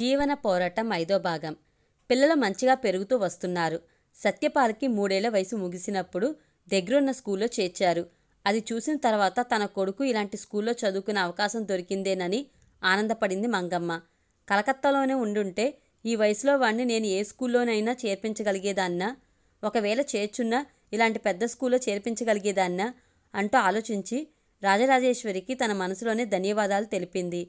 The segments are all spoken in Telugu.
జీవన పోరాటం ఐదో భాగం. పిల్లలు మంచిగా పెరుగుతూ వస్తున్నారు. సత్యపాల్కి మూడేళ్ళ వయసు ముగిసినప్పుడు దగ్గరున్న స్కూల్లో చేర్చారు. అది చూసిన తర్వాత తన కొడుకు ఇలాంటి స్కూల్లో చదువుకునే అవకాశం దొరికిందేనని ఆనందపడింది మంగమ్మ. కలకత్తాలోనే ఉండుంటే ఈ వయసులో వాడిని నేను ఏ స్కూల్లోనైనా చేర్పించగలిగేదాన్నా? ఒకవేళ చేర్చున్నా ఇలాంటి పెద్ద స్కూల్లో చేర్పించగలిగేదాన్నా? అంటూ ఆలోచించి రాజరాజేశ్వరికి తన మనసులోనే ధన్యవాదాలు తెలిపింది.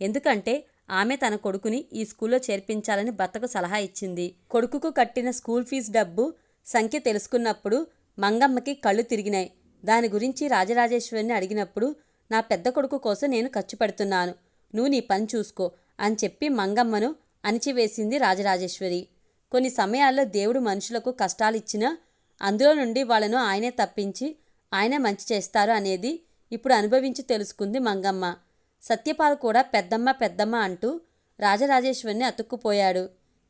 ఎందుకంటే ఆమె తన కొడుకుని ఈ స్కూల్లో చేర్పించాలని భర్తకు సలహా ఇచ్చింది. కొడుకుకు కట్టిన స్కూల్ ఫీజు డబ్బు సంఖ్య తెలుసుకున్నప్పుడు మంగమ్మకి కళ్ళు తిరిగినాయి. దాని గురించి రాజరాజేశ్వరిని అడిగినప్పుడు నా పెద్ద కొడుకు కోసం నేను ఖర్చు పెడుతున్నాను. నువ్వు నీ పని చూసుకో అని చెప్పి మంగమ్మను అణిచివేసింది రాజరాజేశ్వరి. కొన్ని సమయాల్లో దేవుడు మనుషులకు కష్టాలిచ్చినా అందులో నుండి వాళ్ళను ఆయనే తప్పించి ఆయనే మంచి చేస్తారు అనేది ఇప్పుడు అనుభవించి తెలుసుకుంది మంగమ్మ. సత్యపాల్ కూడా పెద్దమ్మ పెద్దమ్మ అంటూ రాజరాజేశ్వరిని అతుక్కుపోయాడు.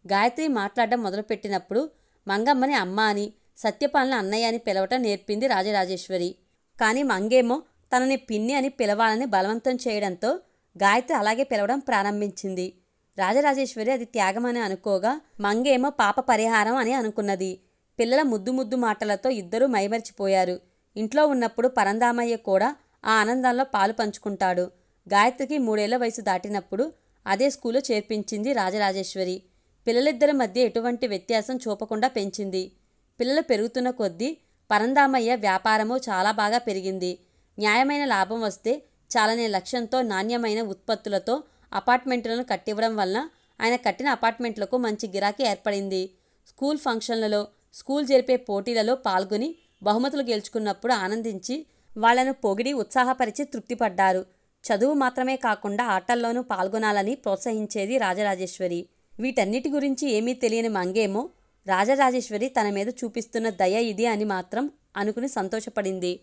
గాయత్రి మాట్లాడడం మొదలుపెట్టినప్పుడు మంగమ్మని అమ్మ అని సత్యపాల్ని అన్నయ్య అని పిలవటం నేర్పింది రాజరాజేశ్వరి. కానీ మంగేమో తనని పిన్ని అని పిలవాలని బలవంతం చేయడంతో గాయత్రి అలాగే పిలవడం ప్రారంభించింది. రాజరాజేశ్వరి అది త్యాగమని అనుకోగా మంగేమో పాప పరిహారం అని అనుకున్నది. పిల్లల ముద్దు ముద్దు మాటలతో ఇద్దరూ మైమరిచిపోయారు. ఇంట్లో ఉన్నప్పుడు పరందామయ్య కూడా ఆ ఆనందంలో పాలు పంచుకుంటాడు. గాయత్రికి మూడేళ్ళ వయసు దాటినప్పుడు అదే స్కూల్లో చేర్పించింది రాజరాజేశ్వరి. పిల్లలిద్దరి మధ్య ఎటువంటి వ్యత్యాసం చూపకుండా పెంచింది. పిల్లలు పెరుగుతున్న కొద్దీ పరందామయ్య వ్యాపారము చాలా బాగా పెరిగింది. న్యాయమైన లాభం వస్తే చాలనే లక్ష్యంతో నాణ్యమైన ఉత్పత్తులతో అపార్ట్మెంట్లను కట్టివ్వడం వలన ఆయన కట్టిన అపార్ట్మెంట్లకు మంచి గిరాకీ ఏర్పడింది. స్కూల్ ఫంక్షన్లలో స్కూల్ జరిపే పోటీలలో పాల్గొని బహుమతులు గెలుచుకున్నప్పుడు ఆనందించి వాళ్ళను పొగిడి ఉత్సాహపరిచి తృప్తిపడ్డారు. చదువు మాత్రమే కాకుండా ఆటల్లోనూ పాల్గొనాలని ప్రోత్సహించేది రాజరాజేశ్వరి. వీటన్నిటి గురించి ఏమీ తెలియని మంగేమో రాజరాజేశ్వరి తన మీద చూపిస్తున్న దయ ఇది అని మాత్రం అనుకుని సంతోషపడింది.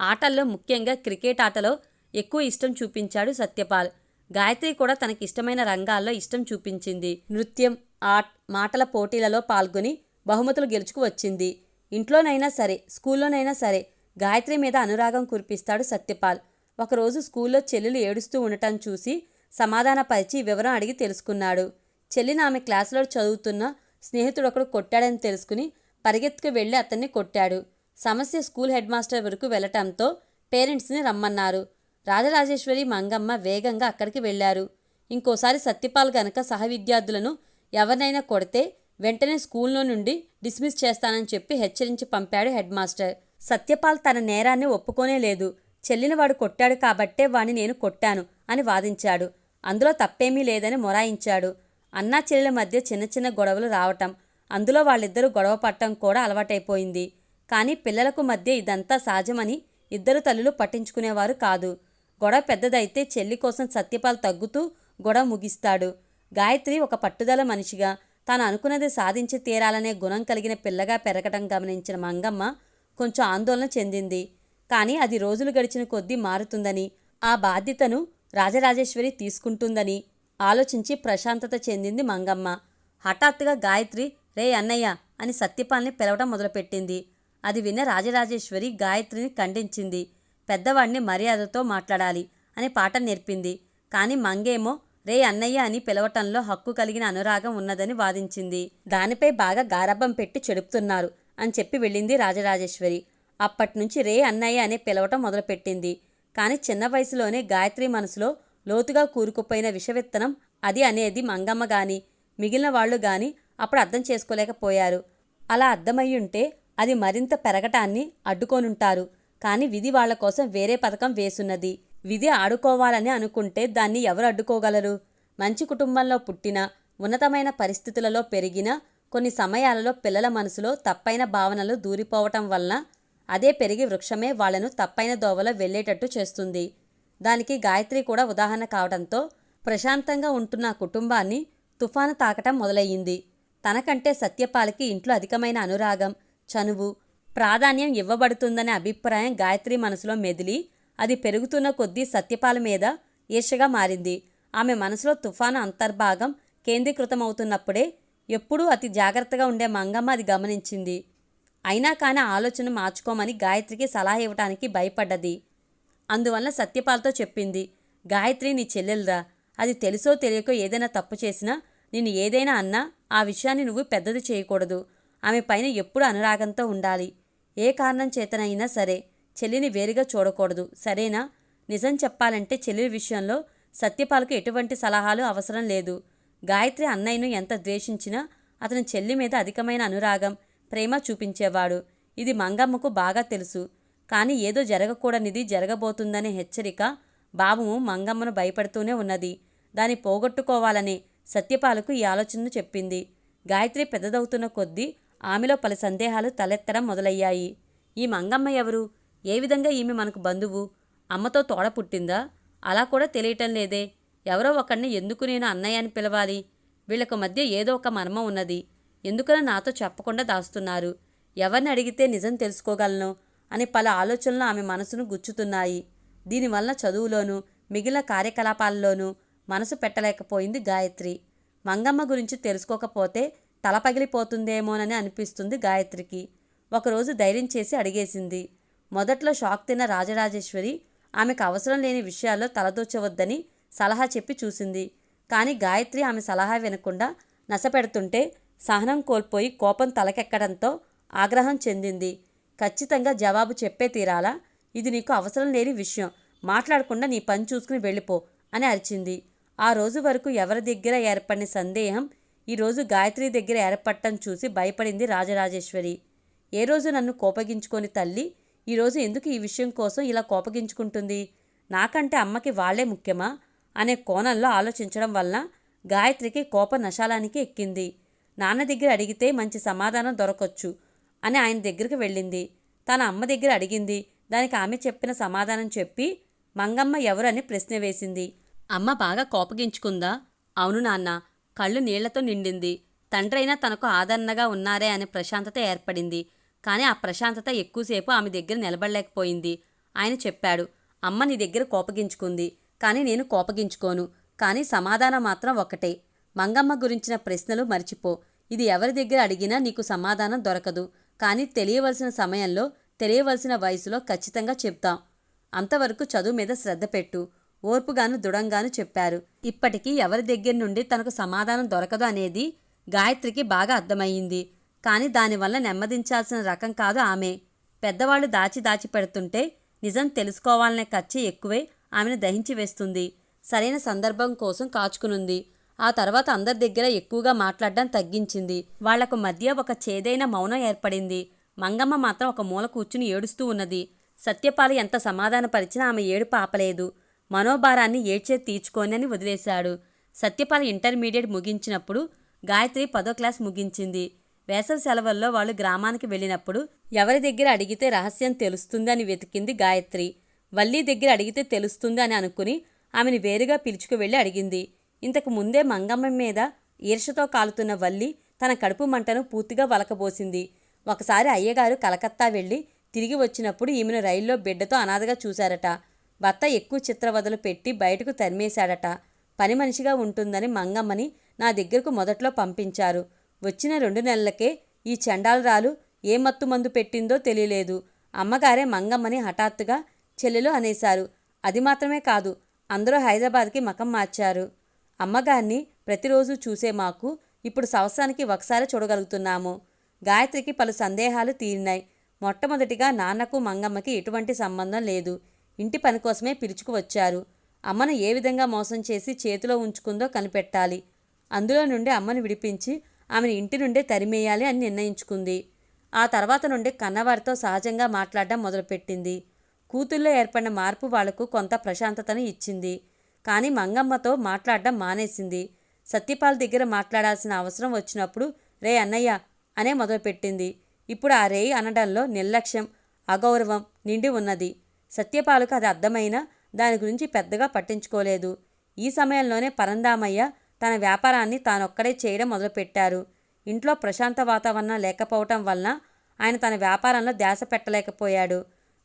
ఆటల్లో ముఖ్యంగా క్రికెట్ ఆటలో ఎక్కువ ఇష్టం చూపించాడు సత్యపాల్. గాయత్రి కూడా తనకి ఇష్టమైన రంగాల్లో ఇష్టం చూపించింది. నృత్యం ఆర్ట్ మాటల పోటీలలో పాల్గొని బహుమతులు గెలుచుకు వచ్చింది. ఇంట్లోనైనా సరే స్కూల్లోనైనా సరే గాయత్రి మీద అనురాగం కురిపిస్తాడు సత్యపాల్. ఒకరోజు స్కూల్లో చెల్లెలు ఏడుస్తూ ఉండటం చూసి సమాధానపరిచి వివరం అడిగి తెలుసుకున్నాడు. చెల్లిని ఆమె క్లాసులో చదువుతున్న స్నేహితుడు ఒకడు కొట్టాడని తెలుసుకుని పరిగెత్తుకు వెళ్ళి అతన్ని కొట్టాడు. సమస్య స్కూల్ హెడ్ మాస్టర్ వరకు వెళ్ళటంతో పేరెంట్స్ని రమ్మన్నారు. రాజరాజేశ్వరి మంగమ్మ వేగంగా అక్కడికి వెళ్ళారు ఇంకోసారి సత్యపాల్ గనక సహ విద్యార్థులను ఎవరినైనా కొడితే వెంటనే స్కూల్లో నుండి డిస్మిస్ చేస్తానని చెప్పి హెచ్చరించి పంపాడు హెడ్ మాస్టర్. సత్యపాల్ తన నేరాన్ని ఒప్పుకోనే లేదు. చెల్లిని వాడు కొట్టాడు కాబట్టే వాణ్ణి నేను కొట్టాను అని వాదించాడు. అందులో తప్పేమీ లేదని మొరాయించాడు. అన్నా చెల్లెల మధ్య చిన్న చిన్న గొడవలు రావటం అందులో వాళ్ళిద్దరూ గొడవ పట్టడం కూడా అలవాటైపోయింది. కానీ పిల్లలకు మధ్య ఇదంతా సహజమని ఇద్దరు తల్లులు పట్టించుకునేవారు కాదు. గొడవ పెద్దదైతే చెల్లి కోసం సత్యపాల్ తగ్గుతూ గొడవ ముగిస్తాడు. గాయత్రి ఒక పట్టుదల మనిషిగా తాను అనుకున్నది సాధించి తీరాలనే గుణం కలిగిన పిల్లగా పెరగటం గమనించిన మంగమ్మ కొంచెం ఆందోళన చెందింది. కానీ అది రోజులు గడిచిన కొద్దీ మారుతుందని ఆ బాధ్యతను రాజరాజేశ్వరి తీసుకుంటుందని ఆలోచించి ప్రశాంతత చెందింది మంగమ్మ. హఠాత్తుగా గాయత్రి రే అన్నయ్య అని సత్యపాల్ని పిలవటం మొదలుపెట్టింది. అది విన్న రాజరాజేశ్వరి గాయత్రిని ఖండించింది. పెద్దవాడిని మర్యాదతో మాట్లాడాలి అని పాట నేర్పింది. కానీ మంగేమో రే అన్నయ్య అని పిలవటంలో హక్కు కలిగిన అనురాగం ఉన్నదని వాదించింది. దానిపై బాగా గారబ్బం పెట్టి చెడుపుతున్నారు అని చెప్పి వెళ్ళింది రాజరాజేశ్వరి. అప్పటినుంచి రే అన్నయ్య అనే పిలవటం మొదలుపెట్టింది. కానీ చిన్న వయసులోనే గాయత్రి మనసులో లోతుగా కూరుకుపోయిన విషవిత్తనం అది అనేది మంగమ్మ గాని మిగిలిన వాళ్ళు గాని అప్పుడు అర్థం చేసుకోలేకపోయారు. అలా అర్థమయ్యుంటే అది మరింత పెరగటాన్ని అడ్డుకోనుంటారు. కానీ విధి వాళ్ళ కోసం వేరే పథకం వేసున్నది. విధి ఆడుకోవాలని అనుకుంటే దాన్ని ఎవరు అడ్డుకోగలరు? మంచి కుటుంబంలో పుట్టిన ఉన్నతమైన పరిస్థితులలో పెరిగిన కొన్ని సమయాలలో పిల్లల మనసులో తప్పైన భావనలు దూరిపోవటం వలన అదే పెరిగి వృక్షమే వాళ్ళను తప్పైన దోవలో వెళ్ళేటట్టు చేస్తుంది. దానికి గాయత్రి కూడా ఉదాహరణ కావడంతో ప్రశాంతంగా ఉంటున్న కుటుంబాన్ని తుఫాను తాకటం మొదలయ్యింది. తనకంటే సత్యపాలకి ఇంట్లో అధికమైన అనురాగం చనువు ప్రాధాన్యం ఇవ్వబడుతుందనే అభిప్రాయం గాయత్రి మనసులో మెదిలి అది పెరుగుతున్న కొద్దీ సత్యపాల మీద ఈర్షగా మారింది. ఆమె మనసులో తుఫాను అంతర్భాగం కేంద్రీకృతమవుతున్నప్పుడే ఎప్పుడూ అతి జాగ్రత్తగా ఉండే మంగమ్మ అది గమనించింది. అయినా కానీ ఆలోచన మార్చుకోమని గాయత్రికి సలహా ఇవ్వటానికి భయపడ్డది. అందువల్ల సత్యపాల్తో చెప్పింది గాయత్రి నీ చెల్లెలురా అది తెలుసో తెలియకో ఏదైనా తప్పు చేసినా నేను ఏదైనా అన్నా ఆ విషయాన్ని నువ్వు పెద్దది చేయకూడదు. ఆమె పైన ఎప్పుడు అనురాగంతో ఉండాలి. ఏ కారణం చేతనైనా సరే చెల్లిని వేరుగా చూడకూడదు. సరేనా? నిజం చెప్పాలంటే చెల్లి విషయంలో సత్యపాలకు ఎటువంటి సలహాలు అవసరం లేదు. గాయత్రి అన్నయ్యను ఎంత ద్వేషించినా అతని చెల్లి మీద అధికమైన అనురాగం ప్రేమ చూపించేవాడు. ఇది మంగమ్మకు బాగా తెలుసు. కానీ ఏదో జరగకూడనిది జరగబోతుందనే హెచ్చరిక భావము మంగమ్మను భయపడుతూనే ఉన్నది. దాన్ని పోగొట్టుకోవాలని సత్యపాలకు ఈ ఆలోచనను చెప్పింది. గాయత్రి పెద్దదవుతున్న కొద్దీ ఆమెలో పలు సందేహాలు తలెత్తడం మొదలయ్యాయి. ఈ మంగమ్మ ఎవరు? ఏ విధంగా ఈమె మనకు బంధువు? అమ్మతో తోడ పుట్టిందా? అలా కూడా తెలియటం లేదే. ఎవరో ఒకరిని ఎందుకు నేను అన్నయ్య అని పిలవాలి? వీళ్ళకు మధ్య ఏదో ఒక మర్మం ఉన్నది. ఎందుకని నాతో చెప్పకుండా దాస్తున్నారు? ఎవరిని అడిగితే నిజం తెలుసుకోగలను? అని పలు ఆలోచనలు ఆమె మనసును గుచ్చుతున్నాయి. దీనివల్ల చదువులోనూ మిగిలిన కార్యకలాపాల్లోనూ మనసు పెట్టలేకపోయింది గాయత్రి. మంగమ్మ గురించి తెలుసుకోకపోతే తల పగిలిపోతుందేమోనని అనిపిస్తుంది గాయత్రికి. ఒకరోజు ధైర్యం చేసి అడిగేసింది. మొదట్లో షాక్ తిన్న రాజరాజేశ్వరి ఆమెకు అవసరం లేని విషయాల్లో తలదూచవద్దని సలహా చెప్పి చూసింది. కానీ గాయత్రి ఆమె సలహా వినకుండా నసపెడుతుంటే సహనం కోల్పోయి కోపం తలకెక్కడంతో ఆగ్రహం చెందింది. ఖచ్చితంగా జవాబు చెప్పే తీరాలా? ఇది నీకు అవసరం లేని విషయం. మాట్లాడకుండా నీ పని చూసుకుని వెళ్ళిపో అని అరిచింది. ఆ రోజు వరకు ఎవరి దగ్గర ఏర్పడిన సందేహం ఈరోజు గాయత్రి దగ్గర ఏర్పడటం చూసి భయపడింది రాజరాజేశ్వరి. ఏ రోజు నన్ను కోపగించుకొని తల్లి ఈరోజు ఎందుకు ఈ విషయం కోసం ఇలా కోపగించుకుంటుంది? నాకంటే అమ్మకి వాళ్ళే ముఖ్యమా? అనే కోణంలో ఆలోచించడం వల్ల గాయత్రికి కోప నశాలానికి ఎక్కింది. నాన్న దగ్గర అడిగితే మంచి సమాధానం దొరకొచ్చు అని ఆయన దగ్గరికి వెళ్ళింది. తన అమ్మ దగ్గర అడిగింది. దానికి ఆమె చెప్పిన సమాధానం చెప్పి మంగమ్మ ఎవరని ప్రశ్న వేసింది. అమ్మ బాగా కోపగించుకుందా? అవును నాన్న కళ్ళు నీళ్ళతో నిండింది. తండ్రైనా తనకు ఆదరణగా ఉన్నారే అనే ప్రశాంతత ఏర్పడింది. కానీ ఆ ప్రశాంతత ఎక్కువసేపు ఆమె దగ్గర నిలబడలేకపోయింది. ఆయన చెప్పాడు అమ్మ నీ దగ్గర కోపగించుకుంది. కానీ నేను కోపగించుకోను. కానీ సమాధానం మాత్రం ఒకటే. మంగమ్మ గురించిన ప్రశ్నలు మర్చిపో. ఇది ఎవరి దగ్గర అడిగినా నీకు సమాధానం దొరకదు. కానీ తెలియవలసిన సమయంలో తెలియవలసిన వయసులో ఖచ్చితంగా చెప్తాం. అంతవరకు చదువు మీద శ్రద్ధ పెట్టు. ఓర్పుగాను దృఢంగాను చెప్పారు. ఇప్పటికీ ఎవరి దగ్గర నుండి తనకు సమాధానం దొరకదు అనేది గాయత్రికి బాగా అర్థమయ్యింది. కానీ దానివల్ల నెమ్మదించాల్సిన రకం కాదు ఆమె. పెద్దవాళ్ళు దాచి దాచి పెడుతుంటే నిజం తెలుసుకోవాలనే ఖర్చు ఎక్కువే ఆమెను దహించి వేస్తుంది. సరైన సందర్భం కోసం కాచుకునుంది. ఆ తర్వాత అందరి దగ్గర ఎక్కువగా మాట్లాడడం తగ్గించింది. వాళ్ళకు మధ్య ఒక చేదైన మౌనం ఏర్పడింది. మంగమ్మ మాత్రం ఒక మూల కూర్చుని ఏడుస్తూ ఉన్నది. సత్యపాలు ఎంత సమాధానపరిచినా ఆమె ఏడు పాపలేదు మనోభారాన్ని ఏడ్చే తీర్చుకోనని అని వదిలేశాడు. సత్యపాల్ ఇంటర్మీడియట్ ముగించినప్పుడు గాయత్రి పదో క్లాస్ ముగించింది. వేసవి సెలవుల్లో వాళ్ళు గ్రామానికి వెళ్ళినప్పుడు ఎవరి దగ్గర అడిగితే రహస్యం తెలుస్తుంది అని వెతికింది గాయత్రి. వల్లి దగ్గర అడిగితే తెలుస్తుంది అని అనుకుని ఆమెను వేరుగా పిలుచుకు వెళ్ళి అడిగింది. ఇంతకు ముందే మంగమ్మ మీద ఈర్షతో కాలుతున్న వల్లి తన కడుపు మంటను పూర్తిగా వలకబోసింది. ఒకసారి అయ్యగారు కలకత్తా వెళ్ళి తిరిగి వచ్చినప్పుడు ఈమెను రైల్లో బిడ్డతో అనాథగా చూశారట. భర్త ఎక్కువ చిత్రవదలు పెట్టి బయటకు తరిమేశాడట. పని మనిషిగా ఉంటుందని మంగమ్మని నా దగ్గరకు మొదట్లో పంపించారు. వచ్చిన రెండు నెలలకే ఈ చండాలరాలు ఏ మత్తు మందు పెట్టిందో తెలియలేదు. అమ్మగారే మంగమ్మని హఠాత్తుగా చెల్లెలు అనేశారు. అది మాత్రమే కాదు అందరూ హైదరాబాద్కి మకం మార్చారు. అమ్మగారిని ప్రతిరోజు చూసే మాకు ఇప్పుడు సంవత్సరానికి ఒకసారి చూడగలుగుతున్నాము. గాయత్రికి పలు సందేహాలు తీరినాయి. మొట్టమొదటిగా నాన్నకు మంగమ్మకి ఎటువంటి సంబంధం లేదు. ఇంటి పని కోసమే పిలుచుకు వచ్చారు. అమ్మను ఏ విధంగా మోసం చేసి చేతిలో ఉంచుకుందో కనిపెట్టాలి. అందులో నుండి అమ్మను విడిపించి ఆమెను ఇంటి నుండే తరిమేయాలి అని నిర్ణయించుకుంది. ఆ తర్వాత నుండి కన్నవారితో సహజంగా మాట్లాడడం మొదలుపెట్టింది. కూతుల్లో ఏర్పడిన మార్పు వాళ్ళకు కొంత ప్రశాంతతను ఇచ్చింది. కానీ మంగమ్మతో మాట్లాడడం మానేసింది. సత్యపాల్ దగ్గర మాట్లాడాల్సిన అవసరం వచ్చినప్పుడు రే అన్నయ్య అనే మొదలుపెట్టింది. ఇప్పుడు ఆ రేయి అనడంలో నిర్లక్ష్యం అగౌరవం నిండి ఉన్నది. సత్యపాలకు అది అర్థమైనా దాని గురించి పెద్దగా పట్టించుకోలేదు. ఈ సమయంలోనే పరందామయ్య తన వ్యాపారాన్ని తానొక్కడే చేయడం మొదలుపెట్టారు. ఇంట్లో ప్రశాంత వాతావరణం లేకపోవటం వలన ఆయన తన వ్యాపారంలో ధ్యాస పెట్టలేకపోయాడు.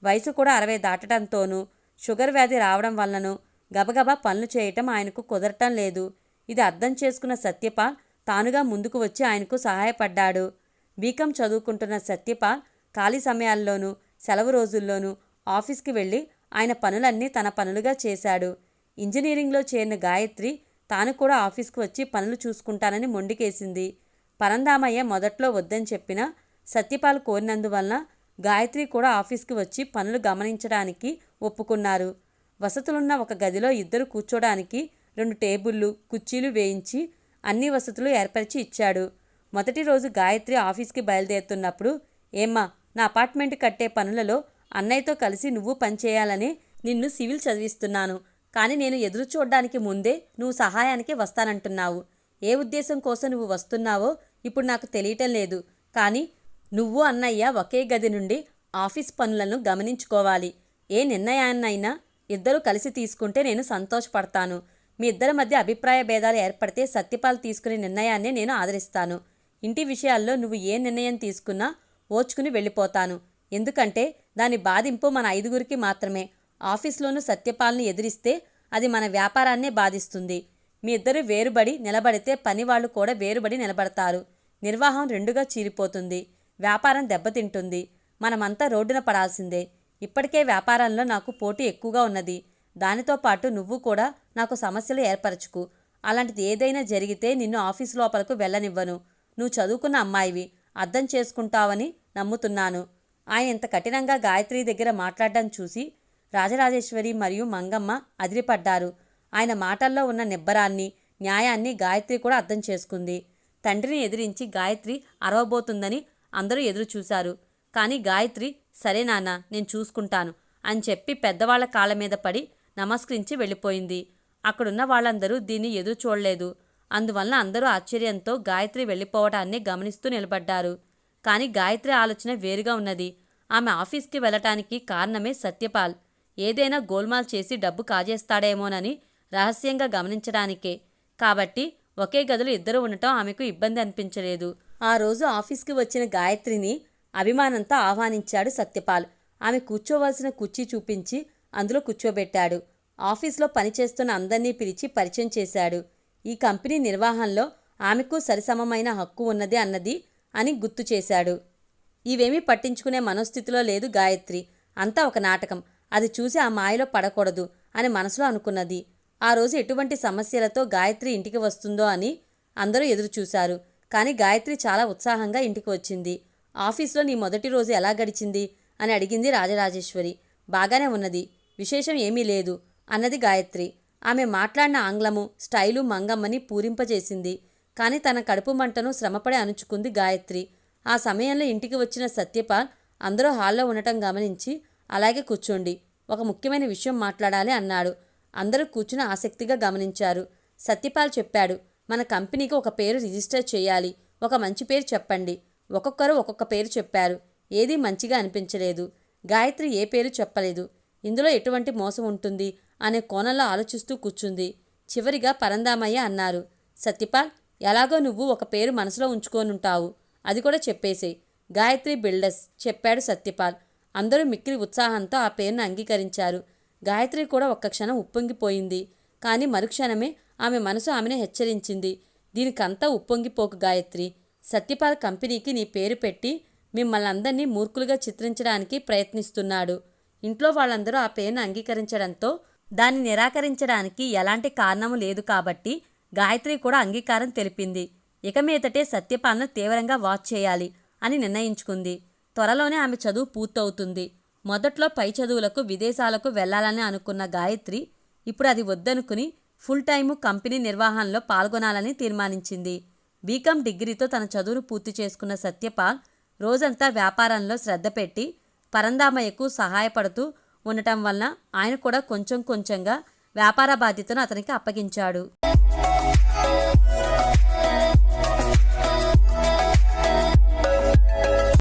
వయసు కూడా అరవై దాటడంతోనూ షుగర్ వ్యాధి రావడం వలనను గబగబా పనులు చేయటం ఆయనకు కుదరటం లేదు. ఇది అర్థం చేసుకున్న సత్యపాల్ తానుగా ముందుకు వచ్చి ఆయనకు సహాయపడ్డాడు. బీకం చదువుకుంటున్న సత్యపాల్ ఖాళీ సమయాల్లోనూ సెలవు రోజుల్లోనూ ఆఫీస్కి వెళ్ళి ఆయన పనులన్నీ తన పనులుగా చేశాడు. ఇంజనీరింగ్లో చేరిన గాయత్రి తాను కూడా ఆఫీస్కు వచ్చి పనులు చూసుకుంటానని మొండికేసింది. పరందామయ్య మొదట్లో వద్దని చెప్పినా సత్యపాల్ కోరినందువలన గాయత్రి కూడా ఆఫీస్కి వచ్చి పనులు గమనించడానికి ఒప్పుకున్నారు. వసతులున్న ఒక గదిలో ఇద్దరు కూర్చోడానికి రెండు టేబుళ్ళు కుర్చీలు వేయించి అన్ని వసతులు ఏర్పరిచి ఇచ్చాడు. మొదటి రోజు గాయత్రి ఆఫీస్కి బయలుదేరుతున్నప్పుడు ఏమ్మా నా అపార్ట్మెంట్ కట్టే పనులలో అన్నయ్యతో కలిసి నువ్వు పనిచేయాలని నిన్ను సివిల్ చదివిస్తున్నాను. కానీ నేను ఎదురు చూడడానికి ముందే నువ్వు సహాయానికి వస్తానంటున్నావు. ఏ ఉద్దేశం కోసం నువ్వు వస్తున్నావో ఇప్పుడు నాకు తెలియటం లేదు. కానీ నువ్వు అన్నయ్య ఒకే గది నుండి ఆఫీస్ పనులను గమనించుకోవాలి. ఏ నిర్ణయాన్నైనా ఇద్దరూ కలిసి తీసుకుంటే నేను సంతోషపడతాను. మీ ఇద్దరి మధ్య అభిప్రాయ భేదాలు ఏర్పడితే సత్యపాల్ తీసుకునే నిర్ణయాన్ని నేను ఆదరిస్తాను. ఇంటి విషయాల్లో నువ్వు ఏ నిర్ణయం తీసుకున్నా ఓచుకుని వెళ్ళిపోతాను. ఎందుకంటే దాని బాధింపు మన ఐదుగురికి మాత్రమే. ఆఫీస్లోనూ సత్యపాల్ని ఎదిరిస్తే అది మన వ్యాపారాన్నే బాధిస్తుంది. మీ ఇద్దరు వేరుబడి నిలబడితే పని వాళ్ళు కూడా వేరుబడి నిలబడతారు. నిర్వాహం రెండుగా చీలిపోతుంది వ్యాపారం దెబ్బతింటుంది. మనమంతా రోడ్డున పడాల్సిందే. ఇప్పటికే వ్యాపారంలో నాకు పోటీ ఎక్కువగా ఉన్నది. దానితో పాటు నువ్వు కూడా నాకు సమస్యలు ఏర్పరచుకు. అలాంటిది ఏదైనా జరిగితే నిన్ను ఆఫీస్ లోపలకు వెళ్ళనివ్వను. నువ్వు చదువుకున్న అమ్మాయివి. అర్థం చేసుకుంటావని నమ్ముతున్నాను. ఆయన ఇంత కఠినంగా గాయత్రి దగ్గర మాట్లాడడం చూసి రాజరాజేశ్వరి మరియు మంగమ్మ అదిరిపడ్డారు. ఆయన మాటల్లో ఉన్న నిబ్బరాన్ని న్యాయాన్ని గాయత్రి కూడా అర్థం చేసుకుంది. తండ్రిని ఎదిరించి గాయత్రి అరవబోతుందని అందరూ ఎదురు చూశారు కానీ గాయత్రి సరే నాన్న నేను చూసుకుంటాను అని చెప్పి పెద్దవాళ్ళ కాళ్ళ మీద పడి నమస్కరించి వెళ్ళిపోయింది. అక్కడున్న వాళ్ళందరూ దీన్ని ఎదురు చూడలేదు. అందువలన అందరూ ఆశ్చర్యంతో గాయత్రి వెళ్ళిపోవటాన్ని గమనిస్తూ నిలబడ్డారు. కానీ గాయత్రి ఆలోచన వేరుగా ఉన్నది. ఆమె ఆఫీస్కి వెళ్ళటానికి కారణమే సత్యపాల్. ఏదైనా గోల్మాల్ చేసి డబ్బు కాజేస్తాడేమోనని రహస్యంగా గమనించడానికే. కాబట్టి ఒకే గదిలో ఇద్దరు ఉండటం ఆమెకు ఇబ్బంది అనిపించలేదు. ఆ రోజు ఆఫీస్కి వచ్చిన గాయత్రిని అభిమానంతో ఆహ్వానించాడు సత్యపాల్. ఆమె కూర్చోవలసిన కుర్చీ చూపించి అందులో కూర్చోబెట్టాడు. ఆఫీస్లో పనిచేస్తున్న అందరినీ పిలిచి పరిచయం చేశాడు. ఈ కంపెనీ నిర్వహణలో ఆమెకు సరిసమమైన హక్కు ఉన్నది అన్నది అని గుర్తు చేశాడు. ఇవేమీ పట్టించుకునే మనోస్థితిలో లేదు గాయత్రి. అంతా ఒక నాటకం. అది చూసి ఆ మాయలో పడకూడదు అని మనసులో అనుకున్నది. ఆ రోజు ఎటువంటి సమస్యలతో గాయత్రి ఇంటికి వస్తుందో అని అందరూ ఎదురుచూశారు. కానీ గాయత్రి చాలా ఉత్సాహంగా ఇంటికి వచ్చింది. ఆఫీస్లో నీ మొదటి రోజు ఎలా గడిచింది? అని అడిగింది రాజరాజేశ్వరి. బాగానే ఉన్నది. విశేషం ఏమీ లేదు. అన్నది గాయత్రి. ఆమె మాట్లాడిన ఆంగ్లము స్టైలు మంగమ్మని పూరింపజేసింది. కానీ తన కడుపు మంటను శ్రమపడి అణుచుకుంది గాయత్రి. ఆ సమయంలో ఇంటికి వచ్చిన సత్యపాల్ అందరూ హాల్లో ఉండటం గమనించి అలాగే కూర్చోండి. ఒక ముఖ్యమైన విషయం మాట్లాడాలి అన్నాడు. అందరూ కూర్చుని ఆసక్తిగా గమనించారు. సత్యపాల్ చెప్పాడు మన కంపెనీకి ఒక పేరు రిజిస్టర్ చేయాలి. ఒక మంచి పేరు చెప్పండి. ఒక్కొక్కరు ఒక్కొక్క పేరు చెప్పారు. ఏదీ మంచిగా అనిపించలేదు. గాయత్రి ఏ పేరు చెప్పలేదు. ఇందులో ఎటువంటి మోసం ఉంటుంది అనే కోణంలో ఆలోచిస్తూ కూర్చుంది. చివరిగా పరందామయ్య అన్నారు సత్యపాల్ ఎలాగో నువ్వు ఒక పేరు మనసులో ఉంచుకోనుంటావు. అది కూడా చెప్పేసేయ్ గాయత్రి బిల్డర్స్ చెప్పాడు సత్యపాల్. అందరూ మిక్కిలి ఉత్సాహంతో ఆ పేరును అంగీకరించారు. గాయత్రి కూడా ఒక్క క్షణం ఉప్పొంగిపోయింది. కానీ మరుక్షణమే ఆమె మనసు ఆమెను హెచ్చరించింది. దీనికంతా ఉప్పొంగిపోకు గాయత్రి. సత్యపాల్ కంపెనీకి నీ పేరు పెట్టి మిమ్మల్ని అందరినీ మూర్ఖులుగా చిత్రించడానికి ప్రయత్నిస్తున్నాడు. ఇంట్లో వాళ్ళందరూ ఆ పేరును అంగీకరించడంతో దాన్ని నిరాకరించడానికి ఎలాంటి కారణము లేదు కాబట్టి గాయత్రి కూడా అంగీకారం తెలిపింది. ఇక మీదటే సత్యపాలను తీవ్రంగా వాచ్ చేయాలి అని నిర్ణయించుకుంది. త్వరలోనే ఆమె చదువు పూర్తవుతుంది. మొదట్లో పై చదువులకు విదేశాలకు వెళ్ళాలని అనుకున్న గాయత్రి ఇప్పుడు అది వద్దనుకుని ఫుల్ టైము కంపెనీ నిర్వహణలో పాల్గొనాలని తీర్మానించింది. బీకామ్ డిగ్రీతో తన చదువును పూర్తి చేసుకున్న సత్యపాల్ రోజంతా వ్యాపారంలో శ్రద్ధ పెట్టి పరందామయ్యకు సహాయపడుతూ ఉండటం వలన ఆయన కూడా కొంచెం కొంచెంగా వ్యాపార బాధ్యతను అతనికి అప్పగించాడు.